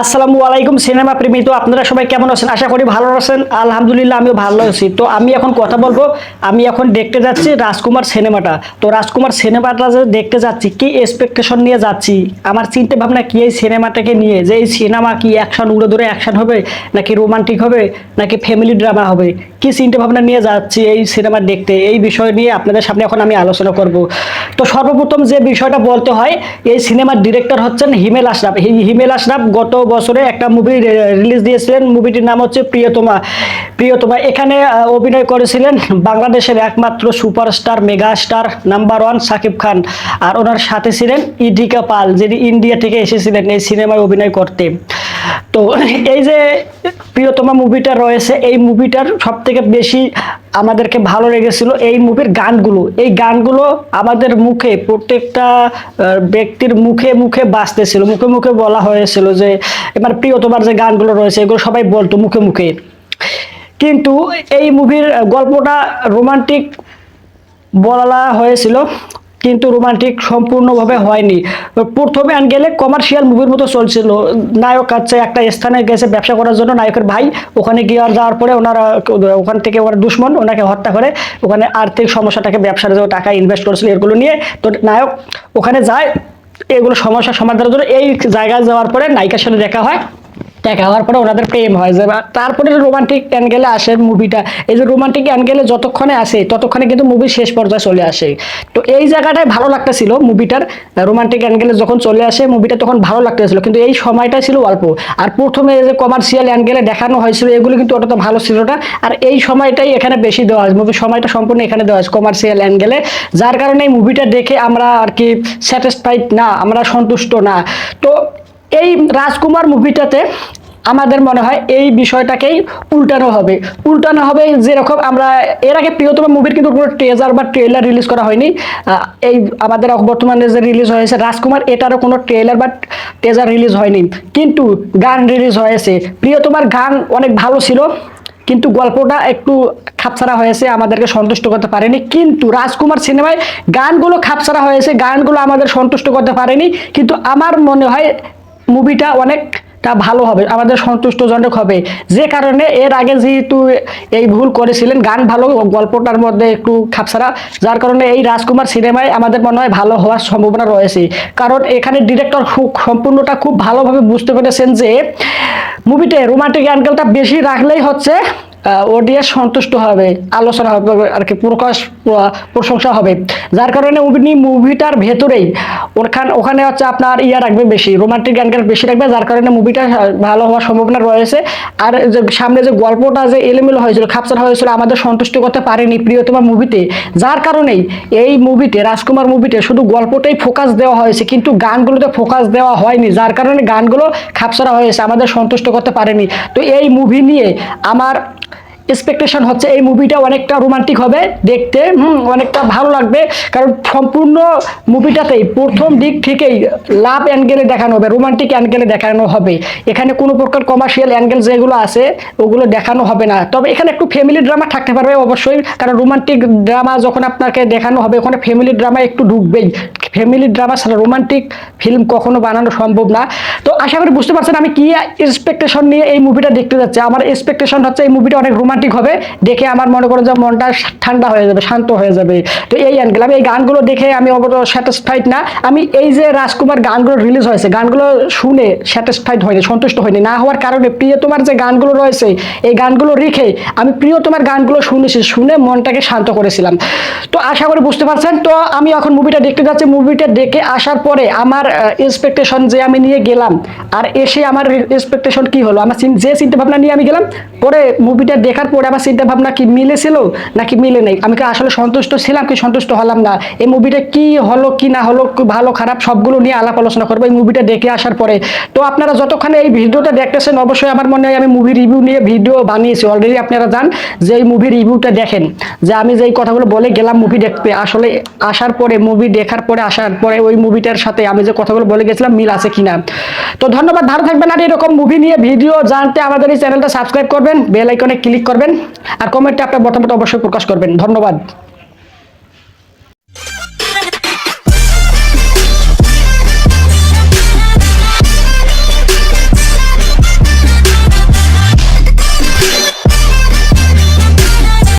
আসসালামু আলাইকুম, সিনেমা প্রেমী। তো আপনারা সবাই কেমন আছেন? আশা করি ভালো আছেন। আলহামদুলিল্লাহ, আমিও ভালো আছি। তো আমি এখন কথা বলব, আমি এখন দেখতে যাচ্ছি রাজকুমার সিনেমাটা। তো রাজকুমার সিনেমাটা যে দেখতে যাচ্ছি, কি এক্সপেকটেশন নিয়ে যাচ্ছি? আমার চিন্তা ভাবনা কি এই সিনেমাটাকে নিয়ে? যে এই সিনেমা কি অ্যাকশন উড়ে ধরে অ্যাকশন হবে, নাকি রোমান্টিক হবে, নাকি ফ্যামিলি ড্রামা হবে? কি চিন্তা ভাবনা নিয়ে যাচ্ছি এই সিনেমা দেখতে, এই বিষয় নিয়ে আপনাদের সামনে এখন আমি আলোচনা করব। তো সর্বপ্রথম যে বিষয়টা বলতে হয়, এই সিনেমার ডিরেক্টর হচ্ছেন হিমেল আশরাফ। হিমেল আশরাফ গত বছরে একটা মুভি রিলিজ দিয়েছিলেন, মুভিটির নাম হচ্ছে প্রিয়তমা। প্রিয়তমা, এখানে অভিনয় করেছিলেন বাংলাদেশের একমাত্র superstar mega star number one Shakib Khan. আর ওনার সাথে ছিলেন ইডিকা পাল, যিনি ইন্ডিয়া থেকে এসেছিলেন এই সিনেমায় অভিনয় করতে। তো এই যে প্রিয়তমা মুভিটা রয়েছে, এই মুভিটার সব থেকে বেশি আমাদেরকে ভালো লেগেছিল এই মুভির গানগুলো। এই গানগুলো আমাদের মুখে, প্রত্যেকটা ব্যক্তির মুখে মুখে বাজতেছিল। মুখে মুখে বলা হয়েছিল যে, এবার প্রিয়তমার যে গানগুলো রয়েছে, এগুলো সবাই বলতো মুখে মুখে। কিন্তু এই মুভির গল্পটা রোমান্টিক বলা হয়েছিল। কিন্তু রোমান্টিক সম্পূর্ণভাবে হয়নি। প্রথমে আন গেলে কমার্শিয়াল মুভির মতো চলছিল। নায়ক আছে, একটা স্থানে গেছে ব্যবসা করার জন্য, নায়কের ভাই। ওখানে গিয়ে আর যাওয়ার পরে ওনারা, ওখান থেকে ওনার দুশ্মন, ওনাকে হত্যা করে ওখানে আর্থিক সমস্যাটাকে ব্যবসার যে টাকা ইনভেস্ট করেছিল এগুলো নিয়ে। তো নায়ক ওখানে যায়, এগুলো সমস্যা সমাধানের জন্য এই জায়গায় যাওয়ার পরে নায়িকার সাথে দেখা হয়। দেখা হওয়ার পরে ওনাদের প্রেম হয় যে তারপরে রোমান্টিক অ্যাঙ্গেলে আসে মুভিটা এই যে রোমান্টিক অ্যাঙ্গেলে যতক্ষণে আসে, ততক্ষণে কিন্তু মুভি শেষ পর্যায়ে চলে আসে। তো এই জায়গাটায় ভালো লাগতেছিল মুভিটার রোমান্টিক অ্যাঙ্গেলে যখন চলে আসে মুভিটা তখন ভালো লাগতেছিল। কিন্তু এই সময়টা ছিল অল্প। আর প্রথমে যে কমার্শিয়াল অ্যাঙ্গেলে দেখানো হয়েছিল, এগুলো কিন্তু অতটা ভালো ছিল না। আর এই সময়টাই এখানে বেশি দেওয়া হয় মুভির সময়টা সম্পূর্ণ এখানে দেওয়া হয় কমার্শিয়াল অ্যাঙ্গেলে যার কারণে এই মুভিটা দেখে আমরা আর কি স্যাটিসফাইড না, আমরা সন্তুষ্ট না। তো এই রাজকুমার মুভিটাতে আমাদের মনে হয় এই বিষয়টাকেই উল্টানো হবে। উল্টানো হবে যেরকম আমরা, এর আগে প্রিয়তমা মুভির কিন্তু কোনো ট্রেজার বা ট্রেলার রিলিজ করা হয়নি। এই আমাদের বর্তমানে যে রিলিজ হয়েছে, রাজকুমার, এটারও কোনো ট্রেলার বা ট্রেজার রিলিজ হয়নি। কিন্তু গান রিলিজ হয়েছে। প্রিয়তমার গান অনেক ভালো ছিল, কিন্তু গল্পটা একটু খাপছাড়া হয়েছে, আমাদেরকে সন্তুষ্ট করতে পারেনি। কিন্তু রাজকুমার সিনেমায় গানগুলো খাপছাড়া হয়েছে, গানগুলো আমাদের সন্তুষ্ট করতে পারেনি। কিন্তু আমার মনে হয় মুভিটা অনেকটা ভালো হবে, আমাদের সন্তুষ্টজনক হবে। যে কারণে এর আগে যেহেতু এই ভুল করেছিলেন, গান ভালো, গল্পটার মধ্যে একটু খাপসারা যার কারণে এই রাজকুমার সিনেমায় আমাদের মনে হয় ভালো হওয়ার সম্ভাবনা রয়েছে। কারণ এখানে ডিরেক্টর খুব সম্পূর্ণটা খুব ভালোভাবে বুঝতে পেরেছেন যে মুভিতে রোমান্টিক অ্যাঙ্গেলটা বেশি রাখলেই হচ্ছে অডিয়েন্স সন্তুষ্ট হবে, আলোচনা হবে, আর কি প্রকাশ প্রশংসা হবে। যার কারণে উনি মুভিটার ভেতরেই ওখান ওখানে হচ্ছে আপনার ইয়া রাখবে বেশি রোমান্টিক অ্যাঙ্গেল বেশি রাখবে, যার কারণে মুভিটা ভালো হওয়ার সম্ভাবনা রয়েছে। আর যে সামনে যে গল্পটা যে এলোমেলো হয়েছিল খাপসার হয়েছিল, আমাদের সন্তুষ্ট করতে পারেনি প্রিয়তমা মুভিতে যার কারণেই এই মুভিতে রাজকুমার মুভিতে শুধু গল্পটাই ফোকাস দেওয়া হয়েছে, কিন্তু গানগুলোতে ফোকাস দেওয়া হয়নি, যার কারণে গানগুলো খাপসারা হয়েছে, আমাদের সন্তুষ্ট করতে পারেনি। তো এই মুভি নিয়ে আমার এক্সপেকটেশন হচ্ছে এই মুভিটা অনেকটা রোমান্টিক হবে দেখতে হুম, অনেকটা ভালো লাগবে। কারণ সম্পূর্ণ মুভিটাতেই প্রথম দিক থেকেই লাভ অ্যাঙ্গেলে দেখানো হবে রোমান্টিক অ্যাঙ্গেলে দেখানো হবে। এখানে কোনো প্রকার কমার্শিয়াল অ্যাঙ্গেল যেগুলো আছে ওগুলো দেখানো হবে না। তবে এখানে একটু ফ্যামিলি ড্রামা থাকতে পারবে অবশ্যই কারণ রোমান্টিক ড্রামা যখন আপনাকে দেখানো হবে ওখানে ফ্যামিলি ড্রামা একটু ঢুকবেই। ফ্যামিলি ড্রামা ছাড়া রোমান্টিক ফিল্ম কখনো বানানো সম্ভব না। তো আশা করি বুঝতে পারছেন আমি কি এক্সপেকটেশন নিয়ে এই মুভিটা দেখতে যাচ্ছি। আমার এক্সপেকটেশন হচ্ছে এই মুভিটা অনেক রোমান্টিক হবে, দেখে আমার মনে করেন যে মনটা ঠান্ডা হয়ে যাবে, শান্ত হয়ে যাবে। তো এই অ্যাঙ্গেল আমি এই গানগুলো দেখে আমি অবশ্য স্যাটিসফাইড না। আমি এই যে রাজকুমার গানগুলো রিলিজ হয়েছে, গানগুলো শুনে স্যাটিসফাইড হয়নি, সন্তুষ্ট হয়নি। না হওয়ার কারণে প্রিয় তোমার যে গানগুলো রয়েছে, এই গানগুলো রেখে আমি প্রিয় তোমার গানগুলো শুনেছি, শুনে মনটাকে শান্ত করেছিলাম। তো আশা করি বুঝতে পারছেন। তো আমি এখন মুভিটা দেখতে যাচ্ছি। মুভিটা দেখে আসার পরে আমার এক্সপেকটেশন যে আমি নিয়ে গেলাম, আর এসে আমার এক্সপেকটেশন কি হলো? আমার যে চিন্তা ভাবনা নিয়ে আমি গেলাম পরে মুভিটা দেখার পরে আমার চিন্তা ভাবনা কি মিলেছিল নাকি মিলে নেই? আমি কি আসলে সন্তুষ্ট ছিলাম কি সন্তুষ্ট হলাম না? এই মুভিটা কি হলো, কি না হলো ভালো, খারাপ, সবগুলো নিয়ে আলাপ আলোচনা করব। এই মুভিটা দেখে আসার পরে। তো আপনারা যতক্ষণে এই ভিডিওটা দেখতেছেন, অবশ্যই আমার মনে হয় আমি মুভি রিভিউ নিয়ে ভিডিও বানিয়েছি। অলরেডি আপনারা যান যে এই মুভি রিভিউটা দেখেন। যে আমি যে এই কথাগুলো বলে গেলাম মুভি দেখতে, আসলে আসার পরে মুভি দেখার পরে, আসার পরে ওই মুভিটার সাথে আমি যে কথাগুলো বলে গেছিলাম, মিল আছে কিনা? তো ধন্যবাদ, ভালো থাকবেন। আর এরকম মুভি নিয়ে ভিডিও জানতে আমাদের এই চ্যানেলটা সাবস্ক্রাইব করবেন বেল আইকনে ক্লিক করবেন আর কমেন্টে আপনার মতামত অবশ্যই প্রকাশ করবেন। ধন্যবাদ।